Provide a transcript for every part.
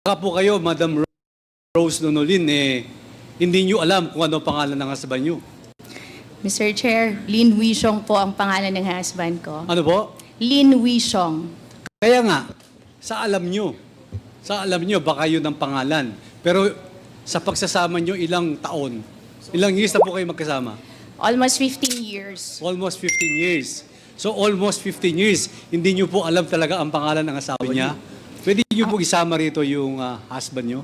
Baka po kayo, Madam Rose Nonolin, eh, hindi nyo alam kung ano pangalan ng husband nyo. Mr. Chair, Lin Wishong po ang pangalan ng husband ko. Ano po? Lin Wishong. Kaya nga, sa alam nyo, sa alam nyo, baka yun ang pangalan. Pero sa pagsasama nyo, ilang taon, ilang years na po kayo magkasama? Almost 15 years. Almost 15 years. So almost 15 years, hindi nyo po alam talaga ang pangalan ng asawa niya. Pwede nyo po isama rito yung ah, husband nyo?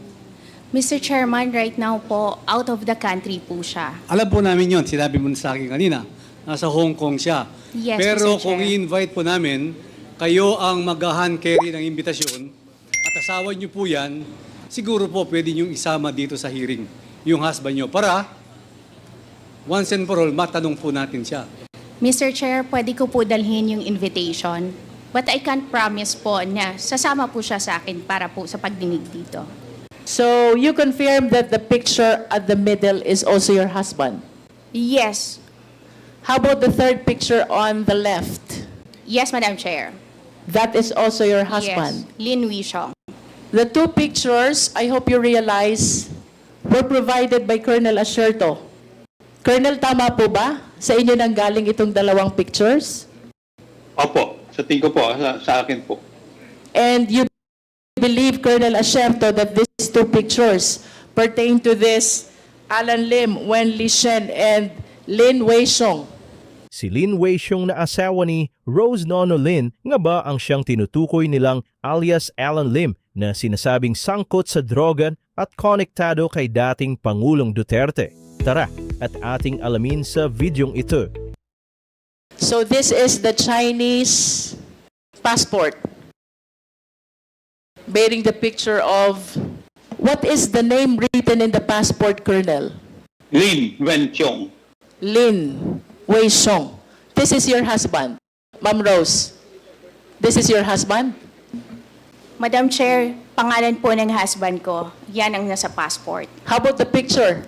Mr. Chairman, right now po, out of the country po siya. Alam po namin yon, sinabi mo na sa akin kanina. Nasa Hong Kong siya. Yes, Pero Mr. kung Chair. i-invite po namin, kayo ang mag-hand carry ng imbitasyon at asawa niyo po yan, siguro po pwede niyong isama dito sa hearing yung husband niyo para once and for all, matanong po natin siya. Mr. Chair, pwede ko po dalhin yung invitation. But I can't promise po na sasama po siya sa akin para po sa pagdinig dito. So you confirm that the picture at the middle is also your husband? Yes. How about the third picture on the left? Yes, Madam Chair. That is also your husband? Yes. Lin Wishong. The two pictures, I hope you realize, were provided by Colonel Asherto. Colonel, tama po ba? Sa inyo nang galing itong dalawang pictures? Opo, sa tingin ko po, sa, sa akin po. And you believe, Colonel Asherto, that these two pictures pertain to this Alan Lim, Wen Li Shen, and Lin Wei Xiong. Si Lin Wei Xiong na asawa ni Rose Nono Lin nga ba ang siyang tinutukoy nilang alias Alan Lim na sinasabing sangkot sa drogan at konektado kay dating Pangulong Duterte. Tara at ating alamin sa videong ito. So this is the Chinese passport bearing the picture of what is the name written in the passport, Colonel? Lin Wenqiong. Lin Wei Xiong. This is your husband, Ma'am Rose. This is your husband? Madam Chair, pangalan po ng husband ko. Yan ang nasa passport. How about the picture?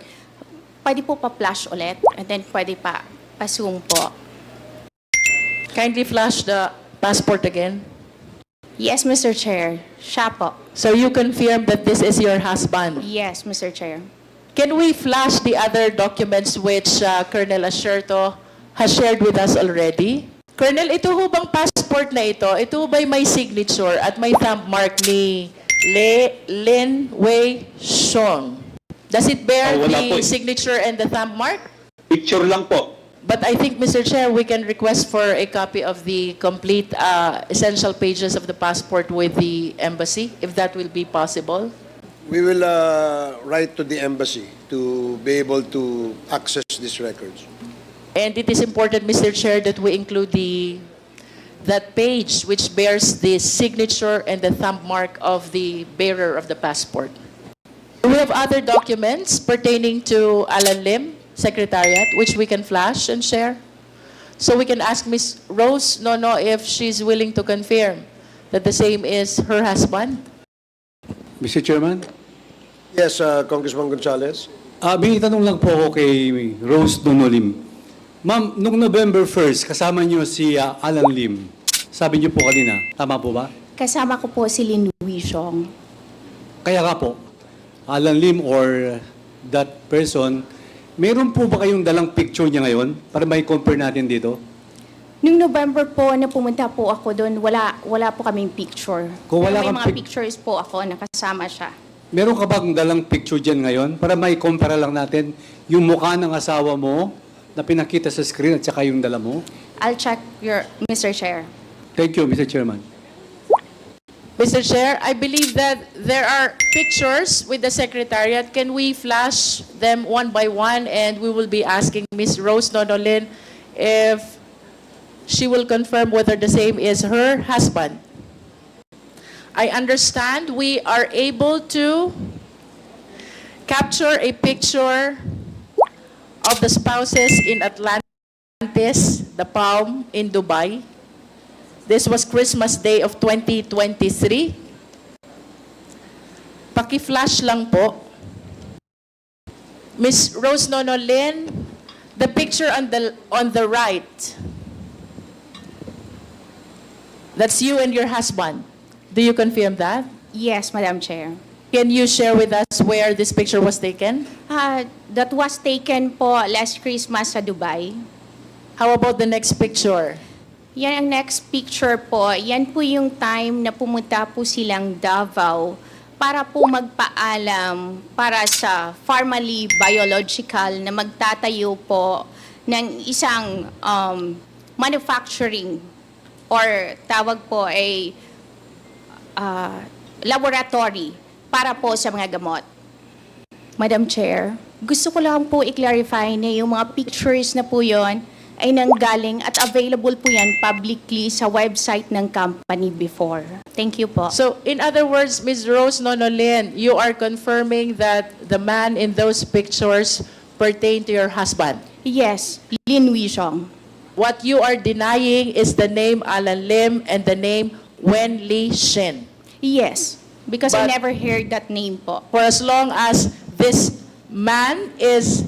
Pwede po pa-flash ulit and then pwede pa pa-zoom po. Kindly flash the passport again. Yes, Mr. Chair. Siya po. So you confirm that this is your husband. Yes, Mr. Chair. Can we flash the other documents which uh, Colonel Asherto has shared with us already? Colonel, ito ho bang passport na ito? Ito ba'y may signature at may thumb mark ni Le, Lin Wei Xiong? Does it bear Oh, wala the po eh. signature and the thumb mark? Picture lang po. But I think, Mr. Chair, we can request for a copy of the complete uh, essential pages of the passport with the embassy, if that will be possible. We will uh, write to the embassy to be able to access these records. And it is important, Mr. Chair, that we include the, that page which bears the signature and the thumb mark of the bearer of the passport. We have other documents pertaining to Alan Lim, Secretariat, which we can flash and share. So we can ask Ms. Rose Nono if she's willing to confirm that the same is her husband. Mr. Chairman? Yes, uh, Congressman Gonzales. Ah, may tanong lang po ako kay Rose Donolim. Ma'am, nung November 1st, kasama niyo si ah, Alan Lim. Sabi niyo po kanina, tama po ba? Kasama ko po si Lin Wishong. Kaya nga po, Alan Lim or that person, meron po ba kayong dalang picture niya ngayon para may compare natin dito? Nung November po na pumunta po ako doon, wala, wala po kaming picture. Kung wala Pero may kang mga pic- pictures po ako na kasama siya. Meron ka bang dalang picture dyan ngayon para may compare lang natin yung mukha ng asawa mo na pinakita sa screen at saka yung dala mo? I'll check your, Mr. Chair. Thank you, Mr. Chairman. Mr. Chair, I believe that there are pictures with the Secretariat. Can we flash them one by one? And we will be asking Ms. Rose Nonolin if she will confirm whether the same is her husband. I understand we are able to capture a picture of the spouses in Atlantis, the Palm in Dubai. This was Christmas Day of 2023. Paki-flash lang po. Miss Rose Nonolin, the picture on the on the right. That's you and your husband. Do you confirm that? Yes, Madam Chair. Can you share with us where this picture was taken? Ah, that was taken po last Christmas sa Dubai. How about the next picture? Yan ang next picture po. Yan po yung time na pumunta po silang Davao para po magpaalam para sa Pharmaly Biological na magtatayo po ng isang um, manufacturing or tawag po ay ah, laboratory para po sa mga gamot. Madam Chair, gusto ko lang po i-clarify na yung mga pictures na po yon ay nanggaling at available po yan publicly sa website ng company before. Thank you po. So, in other words, Ms. Rose Nonolin, you are confirming that the man in those pictures pertain to your husband. Yes, Lin Wishong. What you are denying is the name Alan Lim and the name Wen Li Shin. Yes, because I But- never heard that name po. For as long as this man is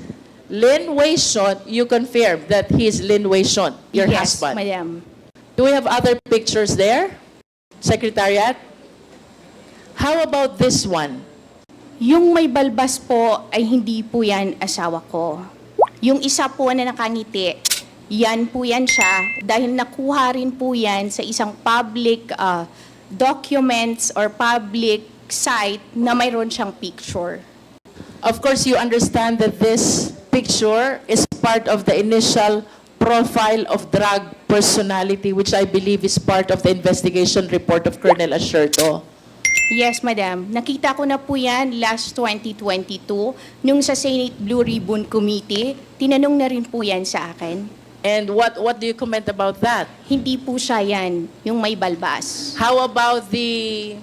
Lin Wei Shon, you confirm that he is Lin Wei Shon, your yes, husband. madam. Do we have other pictures there? Secretariat? How about this one? Yung may balbas po ay hindi po yan asawa ko. Yung isa po na nakangiti, yan po yan siya dahil nakuha rin po yan sa isang public uh, documents or public site na mayroon siyang picture. Of course, you understand that this picture is part of the initial profile of drug personality, which I believe is part of the investigation report of Colonel Asherto. Yes, madam. Nakita ko na po yan last 2022 nung sa Senate Blue Ribbon Committee. Tinanong na rin po yan sa akin. And what, what do you comment about that? Hindi po siya yan, yung may balbas. How about the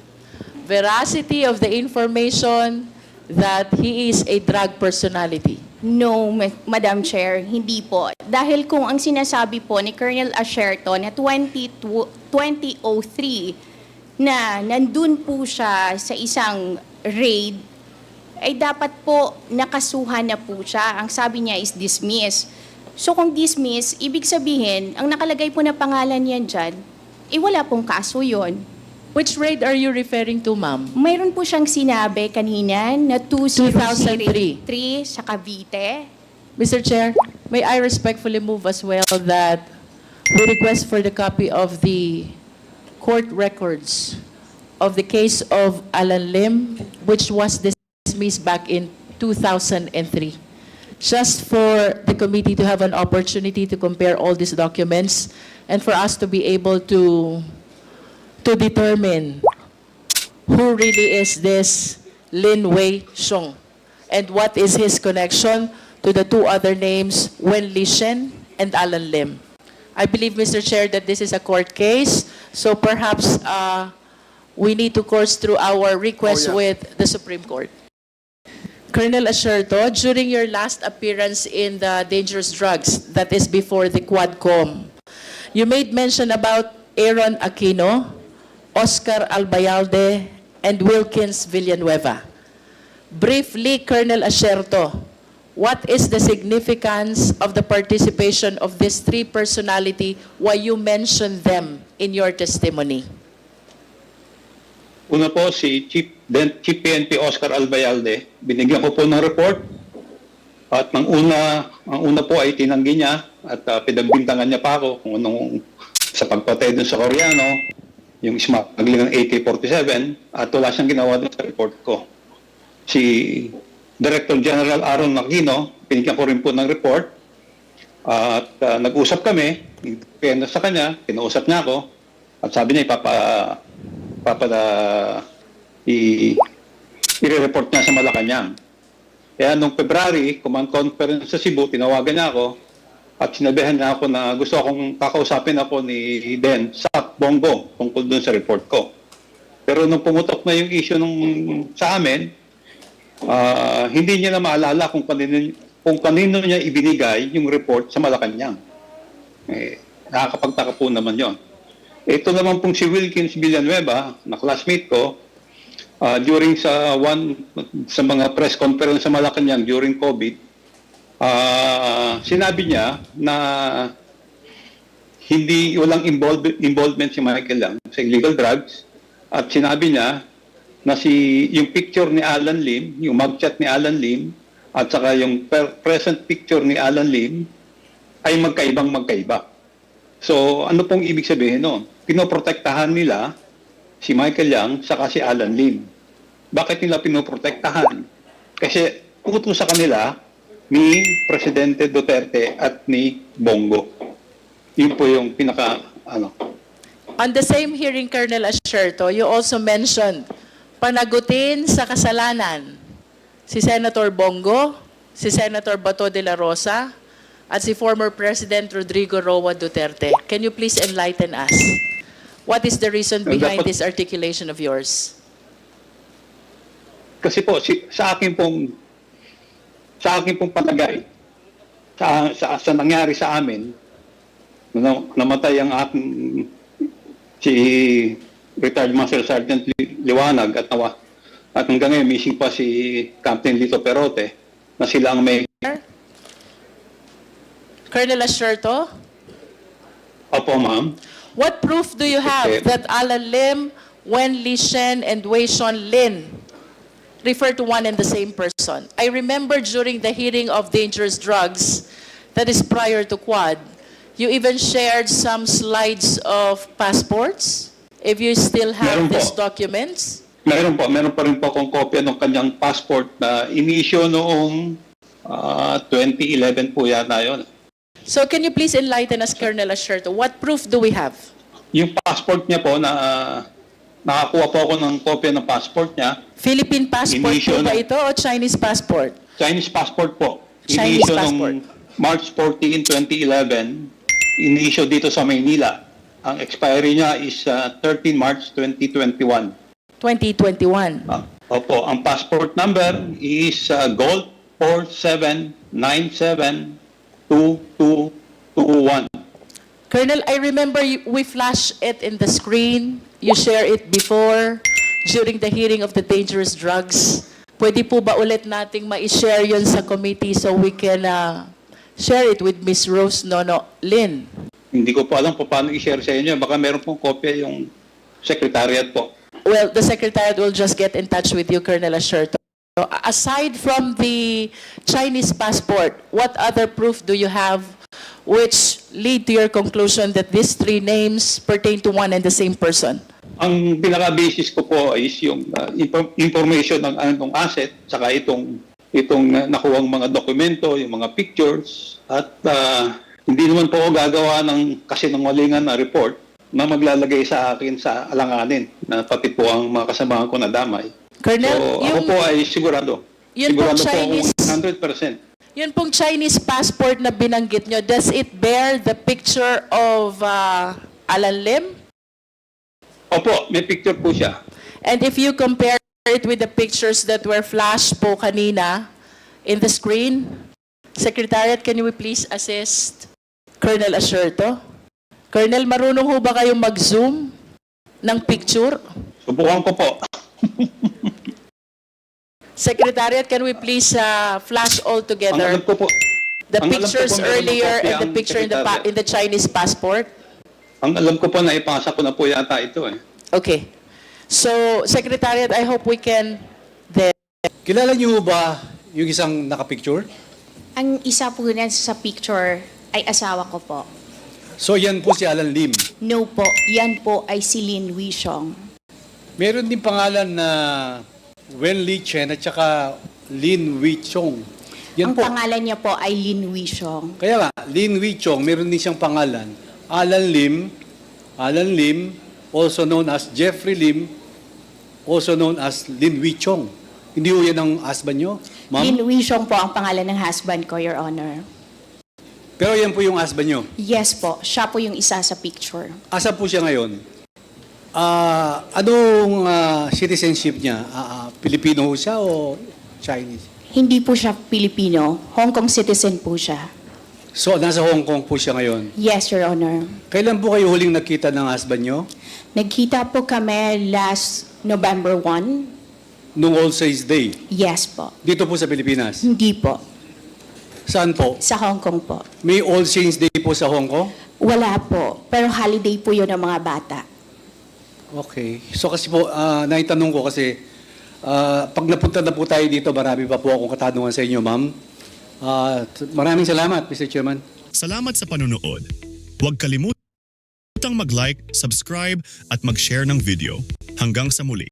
veracity of the information that he is a drug personality? No, Ma- Madam Chair, hindi po. Dahil kung ang sinasabi po ni Colonel Asherto na 20, 2003 na nandun po siya sa isang raid, ay dapat po nakasuhan na po siya. Ang sabi niya is dismiss. So kung dismiss, ibig sabihin, ang nakalagay po na pangalan niyan dyan, eh wala pong kaso yon. Which raid are you referring to, ma'am? Mayroon po siyang sinabi kanina na 2003. 2003 sa Cavite. Mr. Chair, may I respectfully move as well that we request for the copy of the court records of the case of Alan Lim, which was dismissed back in 2003. Just for the committee to have an opportunity to compare all these documents and for us to be able to, to determine who really is this Lin Wei Xiong and what is his connection to the two other names, Wen Li Shen and Alan Lim. I believe, Mr. Chair, that this is a court case, so perhaps uh, we need to course through our request Oh, yeah. with the Supreme Court. Colonel Asherto, during your last appearance in the dangerous drugs, that is before the Quadcom, you made mention about Aaron Aquino, Oscar Albayalde, and Wilkins Villanueva. Briefly, Colonel Asherto, what is the significance of the participation of these three personality why you mention them in your testimony? Una po si Chief, then Chief PNP Oscar Albayalde. Binigyan ko po ng report. At ang una, ang una po ay tinanggi niya at uh, pinagbintangan niya pa ako kung anong sa pagpatay dun sa Koreano, yung smuggling ng AK-47 at wala siyang ginawa sa report ko. Si Director General Aaron Aquino, binigyan ko rin po ng report at uh, nag-usap kami, pena sa kanya, kinausap niya ako at sabi niya ipapa papada i i-report niya sa Malacanang. Kaya nung February, command conference sa Cebu, tinawagan niya ako at sinabihan niya ako na gusto akong kakausapin ako ni Den sa Bongo tungkol dun sa report ko. Pero nung pumutok na yung issue nung sa amin, ah, hindi niya na maalala kung kanino, kung kanino niya ibinigay yung report sa Malacanang. Eh, nakakapagtaka po naman yon. Ito naman pong si Wilkins Villanueva, na classmate ko, ah, during sa one sa mga press conference sa Malacanang during COVID, ah, sinabi niya na hindi walang involve, involvement si Michael lang sa illegal drugs at sinabi niya na si yung picture ni Alan Lim, yung mugshot ni Alan Lim at saka yung per- present picture ni Alan Lim ay magkaibang magkaiba. So, ano pong ibig sabihin noon? Pinoprotektahan nila si Michael Yang saka si Alan Lim. Bakit nila pinoprotektahan? Kasi utos sa kanila ni Presidente Duterte at ni Bongo. Yun po yung pinaka ano. On the same hearing, Colonel Asherto, you also mentioned panagutin sa kasalanan si Senator Bongo, si Senator Bato de la Rosa, at si former President Rodrigo Roa Duterte. Can you please enlighten us? What is the reason behind dapat- this articulation of yours? Kasi po si, sa akin pong sa akin pong palagay sa, sa, sa nangyari sa amin na, namatay ang aking si retired Master Sergeant Li- Liwanag at nawa at hanggang ngayon missing pa si Captain Lito Perote na sila ang may Colonel Asherto, Opo, ma'am. what proof do you have Okay. that Alan Lim, Wen Li Shen, and Wei Sean Lin refer to one and the same person? I remember during the hearing of dangerous drugs, that is prior to Quad, you even shared some slides of passports. If you still have Meron po. these documents, Meron po, meron pa rin po akong kopya ng kanyang passport na ini-issue noong ah, 2011 po yata yun. so can you please enlighten us, Colonel Asherto, what proof do we have? Yung passport niya po na nakakuha po ako ng kopya ng passport niya, Philippine passport Initial po ba na- ito o Chinese passport? Chinese passport po. Chinese Ini-issue passport. nung March 14, 2011, ini-issue dito sa Maynila. Ang expiry niya is ah, 13 March 2021. 2021. Ah, opo, ang passport number is uh, Gold 47972221. Colonel, I remember you, we flash it in the screen. You share it before, during the hearing of the dangerous drugs. Pwede po ba ulit nating ma-share yon sa committee so we can uh, share it with Miss Rose Nono Lin? Hindi ko po alam po paano i-share sa inyo. Baka meron pong kopya yung secretariat po. Well, the Secretariat will just get in touch with you, Colonel Asherto. Aside from the Chinese passport, what other proof do you have which lead to your conclusion that these three names pertain to one and the same person? Ang pinaka-basis ko po is yung uh, info- information ng anong asset, saka itong itong uh, nakuwang mga dokumento, yung mga pictures, at uh, hindi naman po ako gagawa ng kasinungalingan na report na maglalagay sa akin sa alanganin na pati po ang mga kasamahan ko na damay. Colonel, so, ako yung- po ay sigurado. Yun sigurado po Chinese- akong 100%. Yun pong Chinese passport na binanggit nyo, does it bear the picture of uh, Alan Lim? Opo, may picture po siya. And if you compare it with the pictures that were flashed po kanina in the screen, Secretariat, can you please assist Colonel Asherto? Colonel, marunong ho ba kayong mag-zoom ng picture? Subukan ko po. Secretariat, can we please uh, flash all Ang alam together ko po, the ang alam ko pictures po, meron ng earlier kopya and the ang picture in the, pa- in the Chinese passport? ang alam ko po na ipasa ko na po yata ito eh. Okay. So, Secretariat, I hope we can then Kilala niyo ba yung isang nakapicture? Ang isa po na sa picture ay asawa ko po. So yan po si Alan Lim. No po, yan po ay si Lin Wishong. Meron din pangalan na Wen Li Chen at saka Lin Wei Chong. Yan Ang po. pangalan niya po ay Lin Wishong. Kaya nga, Lin Wei Chong, meron din siyang pangalan. Alan Lim, Alan Lim, also known as Jeffrey Lim, also known as Lin Wei Chong. Hindi ho yan ang husband nyo, ma'am? Lin Wishong po ang pangalan ng husband ko, Your Honor. Pero yan po yung husband nyo. Yes po, siya po yung isa sa picture. Asa po siya ngayon? Ah, anong ah, citizenship niya? Ah, ah, Pilipino ho siya o Chinese? Hindi po siya Pilipino, Hong Kong citizen po siya. So, nasa Hong Kong po siya ngayon. Yes, Your Honor. Kailan po kayo huling nakita ng husband nyo? Nagkita po kami last November 1. Nung All Saints Day. Yes po. Dito po sa Pilipinas. Hindi po. Saan po? Sa Hong Kong po. May All Saints Day po sa Hong Kong? Wala po. Pero holiday po yun ng mga bata. Okay. So kasi po, ah, naitanong ko kasi Ah, pag napunta na po tayo dito, marami pa po akong katanungan sa inyo, ma'am. Ah, maraming salamat, Mr. Chairman. Salamat sa panunood. Huwag kalimutang mag-like, subscribe at mag-share ng video. Hanggang sa muli.